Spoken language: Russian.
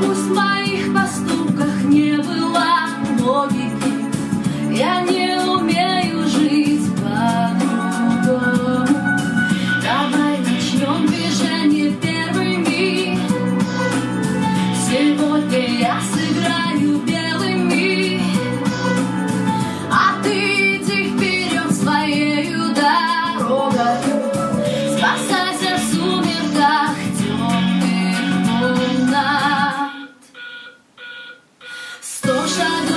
Пусть в моих поступках не было логики, я не умею жить по-другому. Давай начнем движение первыми. Сегодня я sunshine.